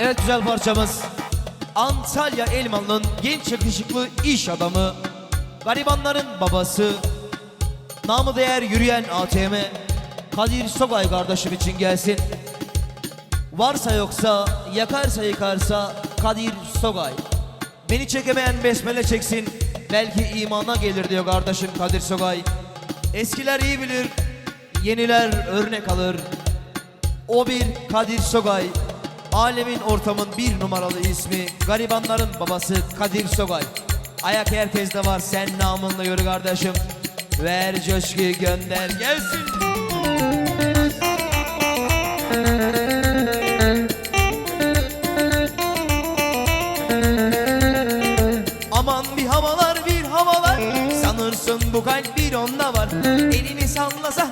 Evet güzel parçamız. Antalya Elmalı'nın genç yakışıklı iş adamı. Garibanların babası. Namı değer yürüyen ATM. Kadir Sogay kardeşim için gelsin. Varsa yoksa, yakarsa yıkarsa Kadir Sogay. Beni çekemeyen besmele çeksin. Belki imana gelir diyor kardeşim Kadir Sogay. Eskiler iyi bilir, yeniler örnek alır. O bir Kadir Sogay. Alemin ortamın bir numaralı ismi. Garibanların babası Kadir Sogay. Ayak herkeste var sen namınla yürü kardeşim. Ver coşkuyu gönder gelsin. Aman bir havalar bir havalar Sanırsın bu kalp bir onda var Elini sallasa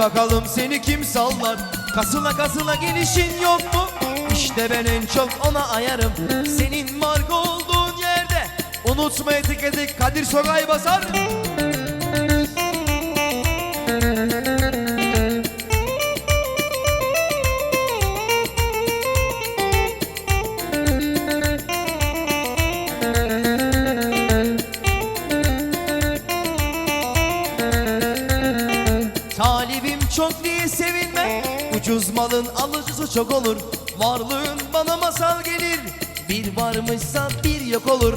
bakalım seni kim sallar? Kasıla kasıla gelişin yok mu? İşte ben en çok ona ayarım. Senin marka olduğun yerde Unutma etiketi Kadir Sogay basar çok diye sevinme. Ucuz malın alıcısı çok olur. Varlığın bana masal gelir. Bir varmışsa bir yok olur.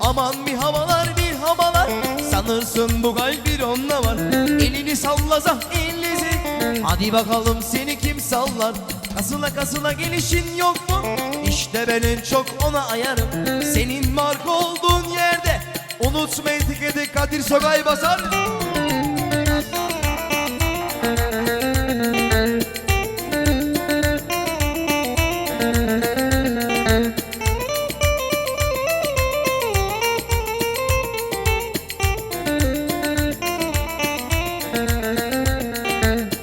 Aman bir havalar bir havalar Sanırsın bu kalp bir onunla var. Elini sallasa ellisi Hadi bakalım seni kim sallar? Kasıla kasıla gelişin yok mu? İşte ben en çok ona ayarım. Senin marka olduğun yerde Unutma etiketi Kadir Sogay basar.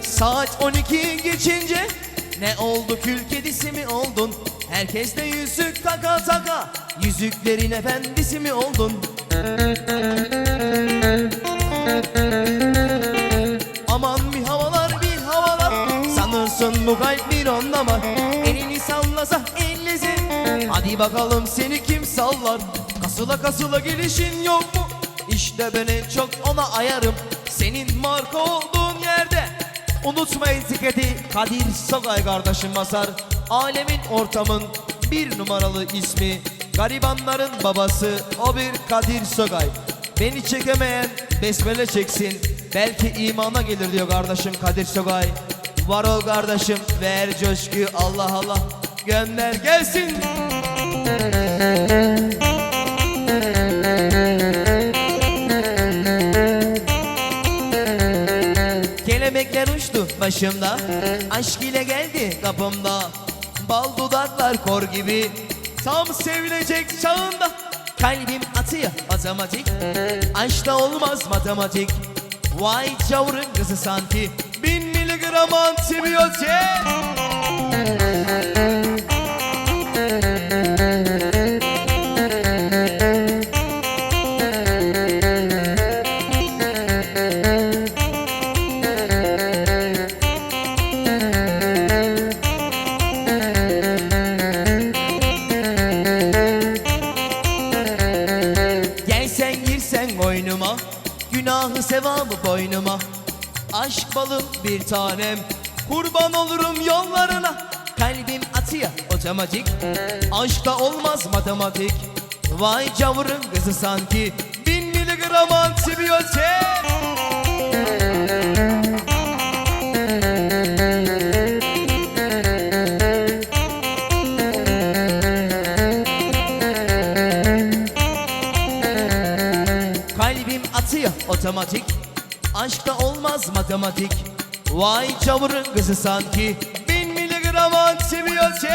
Saat 12 geçince Ne oldu kül kedisi mi oldun? Herkes de yüzük taka taka Yüzüklerin efendisi mi oldun Aman bir havalar bir havalar. Sanırsın bu kalp bir onda var Elini sallasa ellisi Hadi bakalım seni kim sallar? Kasıla kasıla gelişin yok mu? İşte ben en çok ona ayarım. Senin marka olduğun yerde. Unutma etiketi. Kadir Sogay kardeşim basar Alemin ortamın bir numaralı ismi Garibanların babası o bir Kadir Sogay Beni çekemeyen besmele çeksin. Belki imana gelir diyor kardeşim Kadir Sogay Var ol kardeşim ver coşkuyu Allah Allah. Gönder gelsin. Kelebekler uçtu başımda. Aşk ile geldi kapımda. Bal dudaklar kor gibi Tam sevilecek çağında Kalbim atıyor matematik. Aşkta olmaz matematik. Vay çavurun kızı sanki. Bin miligram antibiyotik Günahı sevabı boynuma. Aşk balım bir tanem Kurban olurum yollarına. Kalbim atıyor otomatik Aşkta olmaz matematik. Vay cavurun kızı sanki Bin miligram otomatik Aşkta olmaz matematik. Vay çamurun kızı sanki Bin miligram antibiyotik